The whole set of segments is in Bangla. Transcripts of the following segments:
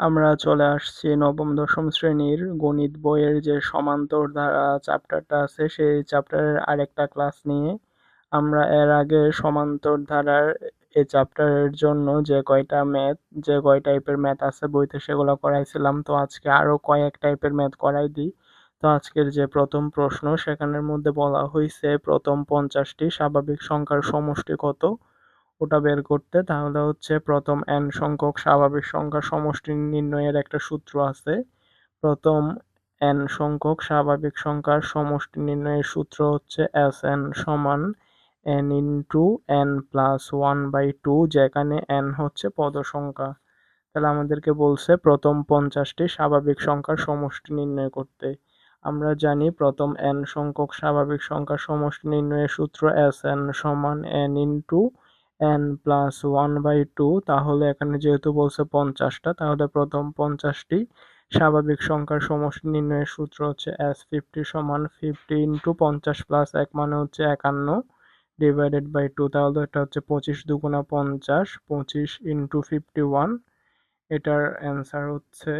আমরা চলে আসছি নবম, দশম শ্রেণির গণিত বইয়ের যে সমান্তর ধারা চ্যাপ্টারটা আছে, সেই চ্যাপ্টারের আরেকটা ক্লাস নিয়ে আমরা এর আগে সমান্তর ধারার এই চ্যাপ্টারের জন্য যে কয়টা ম্যাথ যে কয় টাইপের ম্যাথ আছে বইতে সেগুলো করাইছিলাম। তো আজকে আরও কয়েক টাইপের ম্যাথ করাই দিই। তো আজকের যে প্রথম প্রশ্ন, সেখানের মধ্যে বলা হয়েছে প্রথম পঞ্চাশটি স্বাভাবিক সংখ্যার সমষ্টি কত? ওটা বের করতে, তাহলে হচ্ছে প্রথম এন সংখ্যক স্বাভাবিক সংখ্যার সমষ্টি নির্ণয়ের একটা সূত্র আছে। প্রথম এন সংখ্যক স্বাভাবিক সংখ্যার সমষ্টি নির্ণয়ের সূত্র হচ্ছে এস এন সমান N into N plus one by two যেখানে এন হচ্ছে পদ সংখ্যা তাহলে আমাদেরকে বলছে প্রথম পঞ্চাশটি স্বাভাবিক সংখ্যার সমষ্টি নির্ণয় করতে। আমরা জানি প্রথম এন সংখ্যক স্বাভাবিক সংখ্যার সমষ্টি নির্ণয়ের সূত্র এস এন সমান N into N plus one by two তাহলে এখানে যেহেতু বলছে পঞ্চাশটা, তাহলে প্রথম পঞ্চাশটি স্বাভাবিক সংখ্যার সমষ্টি নির্ণয়ের সূত্র হচ্ছে এস ফিফটি সমান ফিফটি ইন্টু পঞ্চাশ প্লাস এক মানে হচ্ছে একান্ন ডিভাইডেড বাই টু তাহলে এটা হচ্ছে পঁচিশ দুগুণা পঞ্চাশ, পঁচিশ ইন্টু ফিফটি ওয়ান এটার অ্যান্সার হচ্ছে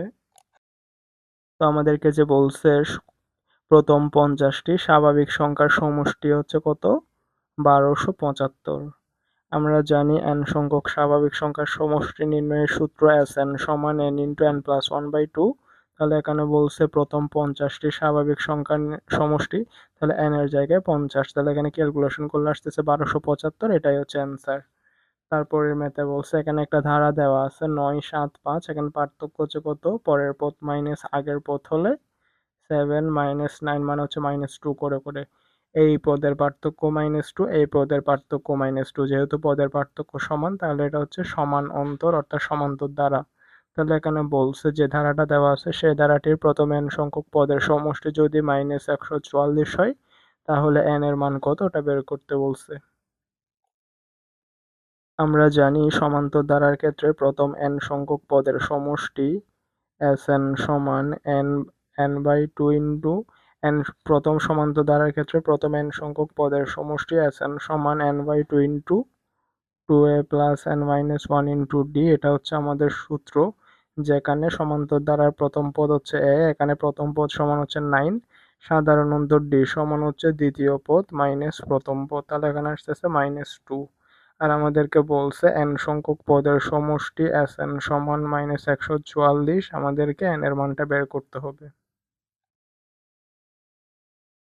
তো আমাদেরকে যে বলছে প্রথম পঞ্চাশটি স্বাভাবিক সংখ্যার সমষ্টি হচ্ছে কত? বারোশো পঁচাত্তর। আমরা জানি সংখ্যক স্বাভাবিক সংখ্যার সমষ্টি নির্ণয়ের সূত্র এন সমান N into N plus one by two তাহলে এখানে বলছে প্রথম পঞ্চাশটি স্বাভাবিক সংখ্যার সমষ্টি, তাহলে এন এর জায়গায় পঞ্চাশ, তাহলে এখানে ক্যালকুলেশন করলে আসতেছে বারোশো পঁচাত্তর, এটাই হচ্ছে অ্যান্সার তারপরের ম্যাথে বলছে এখানে একটা ধারা দেওয়া আছে, নয়, সাত, পাঁচ, এখানে পার্থক্য হচ্ছে কত? পরের পথ মাইনাস আগের পথ হলে সেভেন মাইনাস নাইন মানে হচ্ছে মাইনাস টু করে করে। এই পদের পার্থক্য মাইনাস টু এই পদের পার্থক্য মাইনাস টু যেহেতু পদের পার্থক্য সমান, তাহলে এটা হচ্ছে সমান অন্তর, অর্থাৎ সমান্তর দ্বারা। তাহলে এখানে বলছে যে ধারাটা দেওয়া আছে, সেই ধারাটির প্রথম এন সংখ্যক পদের সমষ্টি যদি মাইনাস একশো চুয়াল্লিশ হয়, তাহলে এন এর মান কত? ওটা বের করতে বলছে। আমরা জানি সমান্তর দ্বারার ক্ষেত্রে প্রথম এন সংখ্যক পদের সমষ্টি এস এন সমান N N by two into প্রথম সমান্তর দ্বারার ক্ষেত্রে প্রথম এন সংখ্যক পদের সমষ্টি এস এন সমান N by two into two A plus N minus one into D এটা হচ্ছে আমাদের সূত্র। যেখানে সমান্তর দ্বারার প্রথম পদ হচ্ছে এ এখানে প্রথম পদ সমান হচ্ছে নাইন সাধারণ অন্তর ডি সমান হচ্ছে দ্বিতীয় পদ মাইনাস প্রথম পদ, তাহলে এখানে আসতেছে মাইনাস টু আর আমাদেরকে বলছে এন সংখ্যক পদের সমষ্টি এন সমান মাইনাস একশো চুয়াল্লিশ, আমাদেরকে এন এর মানটা বের করতে হবে।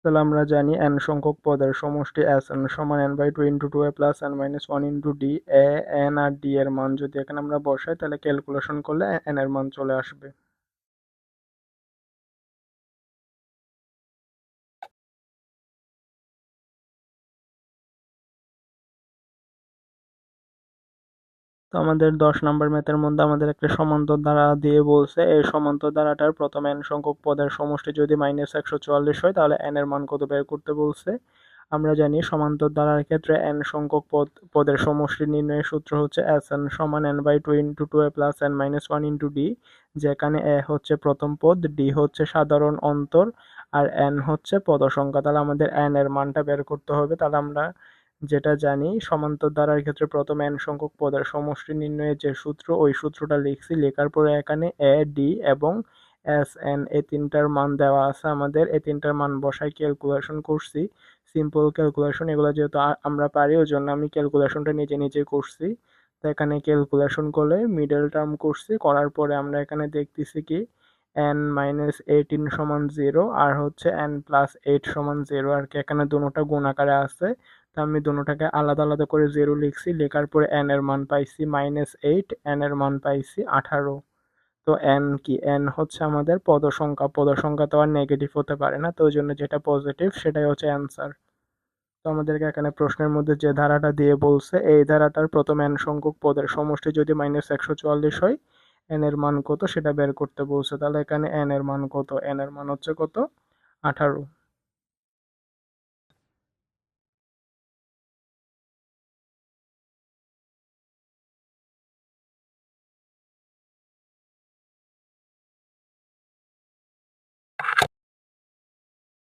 তাহলে আমরা জানি এন সংখ্যক পদের সমষ্টি এস এন সমান N by two into two A plus N minus one into D A N R D এর মান যদি এখানে আমরা বসাই, তাহলে ক্যালকুলেশন করলে এন এর মান চলে আসবে। তো আমাদের দশ নম্বর ম্যাথের মধ্যে আমাদের একটা সমান্তর দ্বারা দিয়ে বলছে। এই সমান্তর দ্বারাটার প্রথম এন সংখ্যক পদের সমষ্টি যদি মাইনাস একশো চুয়াল্লিশ হয়, তাহলে এন এর মান কত বের করতে বলছে? আমরা জানি সমান্তর দ্বারার ক্ষেত্রে এন সংখ্যক পদ, পদের সমষ্টি নির্ণয়ের সূত্র হচ্ছে এস এন সমান N by two into two A plus N minus one into D যেখানে এ হচ্ছে প্রথম পদ ডি হচ্ছে সাধারণ অন্তর, আর এন হচ্ছে পদ সংখ্যা তাহলে আমাদের এন এর মানটা বের করতে হবে। তাহলে আমরা যেটা জানি, সমান্তর দ্বারার ক্ষেত্রে প্রথম এন সংখ্যক পদের সমষ্টি নির্ণয়ের যে সূত্র, ওই সূত্রটা লিখছি। লেখার পরে এখানে এ ডি এবং এস এন এই তিনটার মান দেওয়া আছে আমাদের। এই তিনটার মান বসাই ক্যালকুলেশন করছি। সিম্পল ক্যালকুলেশন এগুলো যেহেতু আমরা পারি ওই জন্য আমি ক্যালকুলেশনটা নিজে নিজে করছি। তো এখানে ক্যালকুলেশন করলে মিডল টার্ম করছি। করার পরে আমরা এখানে দেখতেছি কি এন মাইনাস এইটিন সমান জিরো আর হচ্ছে এন প্লাস এইট সমান জিরো আর কি এখানে দুটোটা গুণ আকারে আছে। তো আমি দুটোটাকে আলাদা আলাদা করে জিরো লিখছি। লেখার পরে এন এর মান পাইছি মাইনাস এইট এন এর মান পাইছি আঠারো। তো এন কি? এন হচ্ছে আমাদের পদ সংখ্যা পদ সংখ্যা তো আর নেগেটিভ হতে পারে না, তো ওই জন্য যেটা পজিটিভ সেটাই হচ্ছে অ্যান্সার তো আমাদেরকে এখানে প্রশ্নের মধ্যে যে ধারাটা দিয়ে বলছে, এই ধারাটার প্রথম এন সংখ্যক পদের সমষ্টি যদি মাইনাস একশো চুয়াল্লিশ হয় এন এর মান কত সেটা বের করতে বলছে। তাহলে এখানে এন এর মান কত? এন এর মান হচ্ছে কত? আঠারো।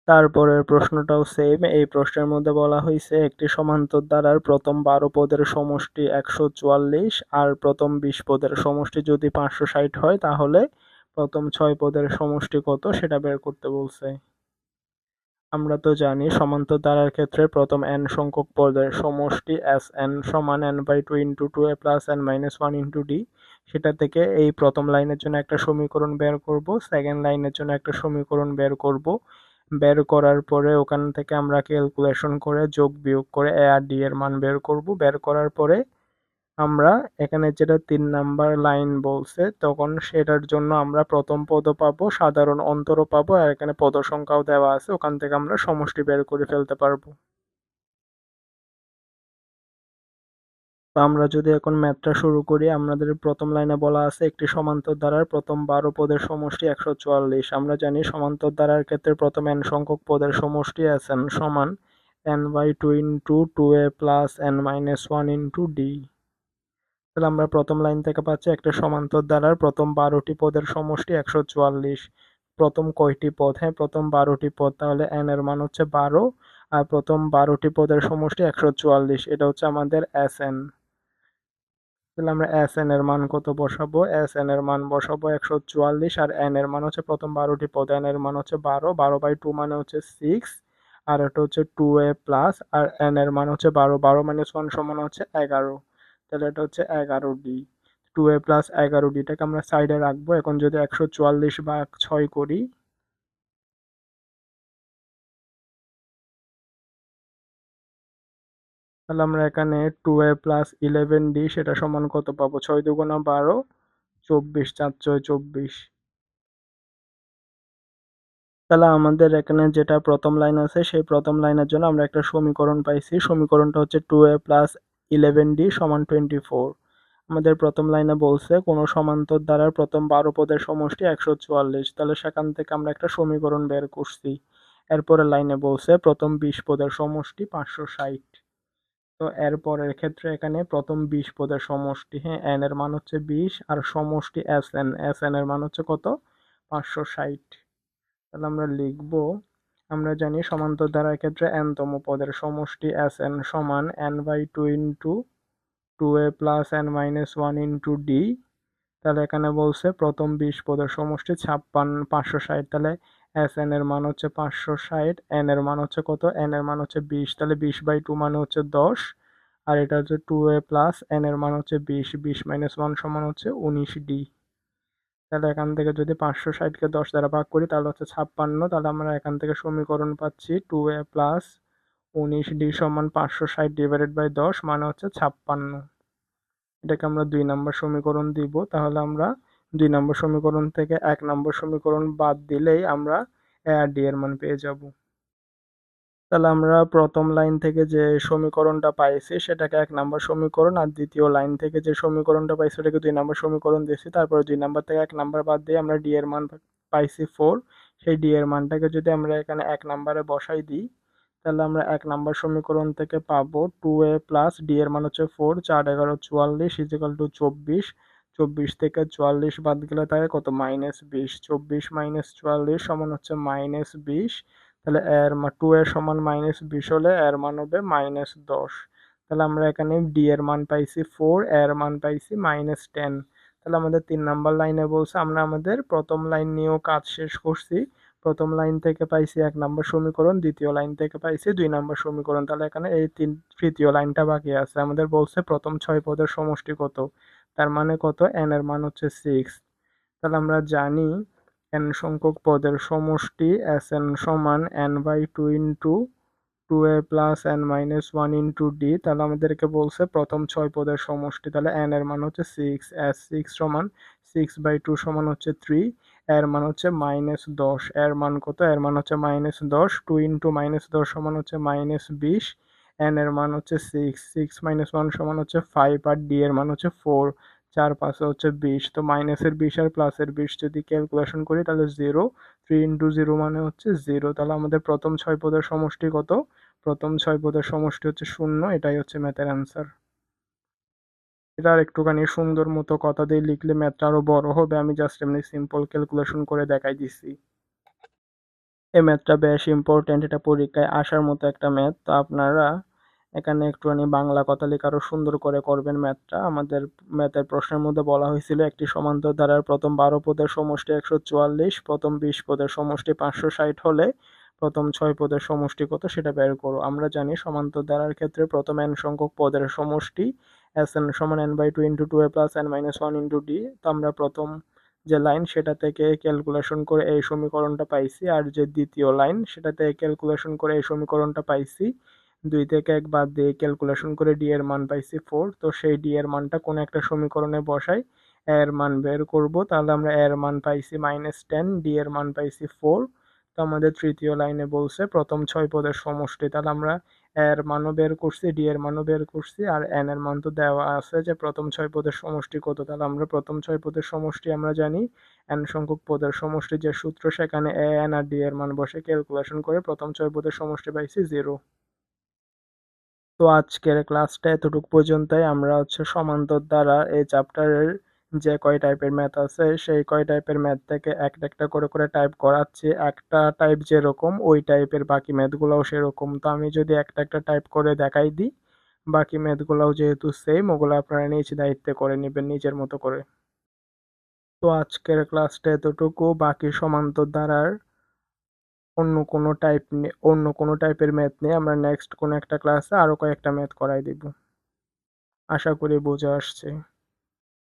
তারপরের প্রশ্নটাও সেম এই প্রশ্নের মধ্যে বলা হয়েছে একটি সমান্তর দ্বারার প্রথম বারো পদের সমষ্টি একশো চুয়াল্লিশ আর প্রথম বিশ পদের সমষ্টি যদি পাঁচশো ষাট হয়, তাহলে প্রথম ছয় পদের সমষ্টি কত সেটা বের করতে বলছে। আমরা তো জানি সমান্তর দ্বারার ক্ষেত্রে প্রথম এন সংখ্যক পদের সমষ্টি এস এন সমান N by two into two A plus N minus one into D সেটা থেকে এই প্রথম লাইনের জন্য একটা সমীকরণ বের করব সেকেন্ড লাইনের জন্য একটা সমীকরণ বের করব বের করার পরে ওখান থেকে আমরা ক্যালকুলেশন করে যোগ বিয়োগ করে এ আর ডি এর মান বের করব। বের করার পরে আমরা এখানে যেটা তিন নাম্বার লাইন বলছে, তখন সেটার জন্য আমরা প্রথম পদ পাবো, সাধারণ অন্তরও পাবো, আর এখানে পদ সংখ্যাও দেওয়া আছে, ওখান থেকে আমরা সমষ্টি বের করে ফেলতে পারব। তো আমরা যদি এখন ম্যাথটা শুরু করি, আমাদের প্রথম লাইনে বলা আছে একটি সমান্তর দ্বারার প্রথম বারো পদের সমষ্টি একশো চুয়াল্লিশ। আমরা জানি সমান্তর দ্বারার ক্ষেত্রে প্রথম এন সংখ্যক পদের সমষ্টি আছে সমান N by two into two A plus N minus one into D তাহলে আমরা প্রথম লাইন থেকে পাচ্ছি একটা সমান্তর দ্বারার প্রথম বারোটি পদের সমষ্টি একশো চুয়াল্লিশ। প্রথম কয়টি পদ? হ্যাঁ প্রথম বারোটি পদ। তাহলে এন এর মান হচ্ছে বারো, আর প্রথম বারোটি পদের সমষ্টি একশো চুয়াল্লিশ। এটা হচ্ছে আমাদের এস এন তাহলে আমরা এস এন এর মান কত বসাবো? এস এন এর মান বসাবো একশো চুয়াল্লিশ আর এন এর মান হচ্ছে প্রথম বারোটি পদ। এন এর মান হচ্ছে বারো বারো বাই টু মানে হচ্ছে সিক্স আর এটা হচ্ছে টু এ প্লাস আর এন এর মান হচ্ছে বারো বারো মাইনাস ওয়ান সমান হচ্ছে এগারো। তাহলে এটা হচ্ছে এগারো ডি টু এ প্লাস এগারো ডিটাকে আমরা সাইডে রাখব। এখন যদি একশো চুয়াল্লিশ বা ছয় করি তাহলে আমরা এখানে two A plus eleven D সেটা সমান কত পাবো? ছয় দুগুণা বারো, চব্বিশ, চার ছয়, চব্বিশ। তাহলে আমাদের এখানে যেটা প্রথম লাইন আছে, সেই প্রথম লাইনের জন্য আমরা একটা সমীকরণ পাইছি। সমীকরণটা হচ্ছে two A plus eleven D সমান টোয়েন্টি ফোর আমাদের প্রথম লাইনে বলছে, কোনো সমান্তর দ্বারার প্রথম বারো পদের সমষ্টি একশো চুয়াল্লিশ। তাহলে সেখান থেকে আমরা একটা সমীকরণ বের করছি। এরপরে লাইনে বলছে, প্রথম বিশ পদের সমষ্টি পাঁচশো ষাট। তো এরপরের ক্ষেত্রে এখানে প্রথম বিশ পদের সমষ্টি হ্যাঁ এন এর মান হচ্ছে বিশ, আর সমষ্টি এস এন এস এন এর মান হচ্ছে কত? পাঁচশো ষাট। তাহলে আমরা লিখব, আমরা জানি সমান্তর ধারার ক্ষেত্রে এনতম পদের সমষ্টি এস এন সমান N by two into two A plus N minus one into D তাহলে এখানে বলছে প্রথম বিশ পদের সমষ্টি ছাপ্পান্ন, পাঁচশো ষাট। তাহলে এস এন এর মান হচ্ছে পাঁচশো ষাট এন এর মান হচ্ছে কত? এন এর মান হচ্ছে বিশ, তাহলে বিশ বাই টু মানে হচ্ছে দশ, আর এটা হচ্ছে টু এ প্লাস এন এর মান হচ্ছে বিশ বিশ মাইনাস ওয়ান সমান হচ্ছে উনিশ ডি তাহলে এখান থেকে যদি পাঁচশো ষাটকে দশ দ্বারা ভাগ করি, তাহলে হচ্ছে ছাপ্পান্ন, তাহলে আমরা এখান থেকে সমীকরণ পাচ্ছি টু এ প্লাস উনিশ ডি সমান পাঁচশো ষাট ডিভাইডেড বাই দশ মানে হচ্ছে ছাপ্পান্ন। এটাকে আমরা দুই নম্বর সমীকরণ দিব, তাহলে আমরা দুই নম্বর সমীকরণ থেকে এক নম্বর সমীকরণ বাদ দিলেই আমরা এ ডি এর মান পেয়ে যাব। তাহলে আমরা প্রথম লাইন থেকে যে সমীকরণটা পাইছি, সেটাকে এক নম্বর সমীকরণ আর দ্বিতীয় লাইন থেকে যে সমীকরণটা পাইছি, সেটাকে দুই নম্বর সমীকরণ দিয়েছি। তারপরে দুই নম্বর থেকে এক নাম্বার বাদ দিয়ে আমরা ডি এর মান পাইছি ফোর সেই ডি এর মানটাকে যদি আমরা এখানে এক নাম্বারে বসাই দিই, তাহলে আমরা এক নাম্বার সমীকরণ থেকে পাবো টু এ প্লাস ডি এর মান হচ্ছে ফোর চার এগারো চুয়াল্লিশ ইজিক্যাল টু চব্বিশ। চব্বিশ থেকে চুয়াল্লিশ বাদ গেলে থাকে কত? মাইনাস বিশ। চব্বিশ মাইনাস চুয়াল্লিশ সমান হচ্ছে মাইনাস বিশ। তাহলে এর টু এর সমান মাইনাস বিশ হলে এর মান হবে মাইনাস দশ। তাহলে আমরা এখানে ডি এর মান পাইছি ফোর এর মান পাইছি মাইনাস টেন তাহলে আমাদের তিন নাম্বার লাইনে বলছে, আমরা আমাদের প্রথম লাইন নিয়েও কাজ শেষ করছি। প্রথম লাইন থেকে পাইছি এক নম্বর সমীকরণ, দ্বিতীয় লাইন থেকে পাইছি দুই নম্বর সমীকরণ। তাহলে এখানে এই তিন, তৃতীয় লাইনটা বাকি আছে। আমাদের বলছে প্রথম ছয় পদের সমষ্টি কত? তার মানে কত? এন এর মান হচ্ছে সিক্স তাহলে আমরা জানি এন সংখ্যক পদের সমষ্টি এস এন সমান N by two into two A plus N minus one into D তাহলে আমাদেরকে বলছে প্রথম ছয় পদের সমষ্টি। তাহলে এন এর মান হচ্ছে সিক্স এস সিক্স সমান সিক্স বাই টু সমান হচ্ছে থ্রি এর মান হচ্ছে মাইনাস দশ। এর মান কত? এর মান হচ্ছে মাইনাস দশ। টু ইন্টু মাইনাস দশ সমান হচ্ছে মাইনাস বিশ। এন এর মান হচ্ছে সিক্স সিক্স মাইনাস ওয়ান সমান হচ্ছে ফাইভ আর ডি এর মান হচ্ছে ফোর চার পাঁচে হচ্ছে বিশ। তো মাইনাসের বিশ আর প্লাসের বিশ যদি ক্যালকুলেশন করি তাহলে জিরো থ্রি ইন্টু জিরো মানে হচ্ছে জিরো তাহলে আমাদের প্রথম ছয় পদের সমষ্টি কত? প্রথম ছয় পদের সমষ্টি হচ্ছে শূন্য, এটাই হচ্ছে ম্যাথের অ্যান্সার এটা আর একটুখানি সুন্দর মতো কথা দিয়ে লিখলে ম্যাথটা আরও বড় হবে। আমি জাস্ট এমনি সিম্পল ক্যালকুলেশন করে দেখাই দিচ্ছি এই ম্যাথটা বেশ ইম্পর্টেন্ট এটা পরীক্ষায় আসার মতো একটা ম্যাথ। তো আপনারা এখানে একটুখানি বাংলা কথালিক আরও সুন্দর করে করবেন ম্যাথটা। আমাদের ম্যাথের প্রশ্নের মধ্যে বলা হয়েছিল একটি সমান্তর ধারার প্রথম বারো পদের সমষ্টি একশো চুয়াল্লিশ, প্রথম বিশ পদের সমষ্টি পাঁচশো ষাট হলে প্রথম ছয় পদের সমষ্টি কত সেটা বের করো। আমরা জানি সমান্তর ধারার ক্ষেত্রে প্রথম এন সংখ্যক পদের সমষ্টি এস এন সমান N by two into two A plus N minus one into D তো আমরা প্রথম যে লাইন সেটা থেকে ক্যালকুলেশন করে এই সমীকরণটা পাইছি আর যে দ্বিতীয় লাইন সেটা থেকে ক্যালকুলেশন করে এই সমীকরণটা পাইছি, দুই থেকে এক বাদ দিয়ে ক্যালকুলেশন করে ডি এর মান পাইছি ফোর তো সেই ডি এর মানটা কোনো একটা সমীকরণে বসাই এর মান বের করব, তাহলে আমরা এর মান পাইছি মাইনাস টেন ডি এর মান পাইছি ফোর তো আমাদের তৃতীয় লাইনে বলছে প্রথম ছয় পদের সমষ্টি, তাহলে আমরা এর মানও বের করছি ডি এর মানও বের করছি, আর এন এর মান তো দেওয়া আছে যে প্রথম ছয় পদের সমষ্টি কত। তাহলে আমরা প্রথম ছয় পদের সমষ্টি আমরা জানি এন সংখ্যক পদের সমষ্টি যে সূত্র, সেখানে এ এন আর ডি এর মান বসে ক্যালকুলেশন করে প্রথম ছয় পদের সমষ্টি পাইছি জিরো তো আজকের ক্লাসটা এতটুকু পর্যন্তই, আমরা হচ্ছে সমান্তর দ্বারা এই চ্যাপ্টারের যে কয় টাইপের ম্যাথ আছে, সেই কয় টাইপের ম্যাথ থেকে একটা একটা করে করে টাইপ করাচ্ছি। একটা টাইপ যেরকম, ওই টাইপের বাকি ম্যাথগুলোও সেরকম। তো আমি যদি একটা একটা টাইপ করে দেখাই দিই, বাকি ম্যাথগুলোও যেহেতু সেম ওগুলো আপনারা নিজ দায়িত্বে করে নেবেন, নিজের মতো করে। তো আজকের ক্লাসটা এতটুকু। বাকি সমান্তর ধারার অন্য কোনো টাইপ অন্য কোনো টাইপের ম্যাথ নিয়ে আমরা নেক্সট কোনো একটা ক্লাসে আরও কয়েকটা ম্যাথ করাই দিব। আশা করি বুঝে আসছে।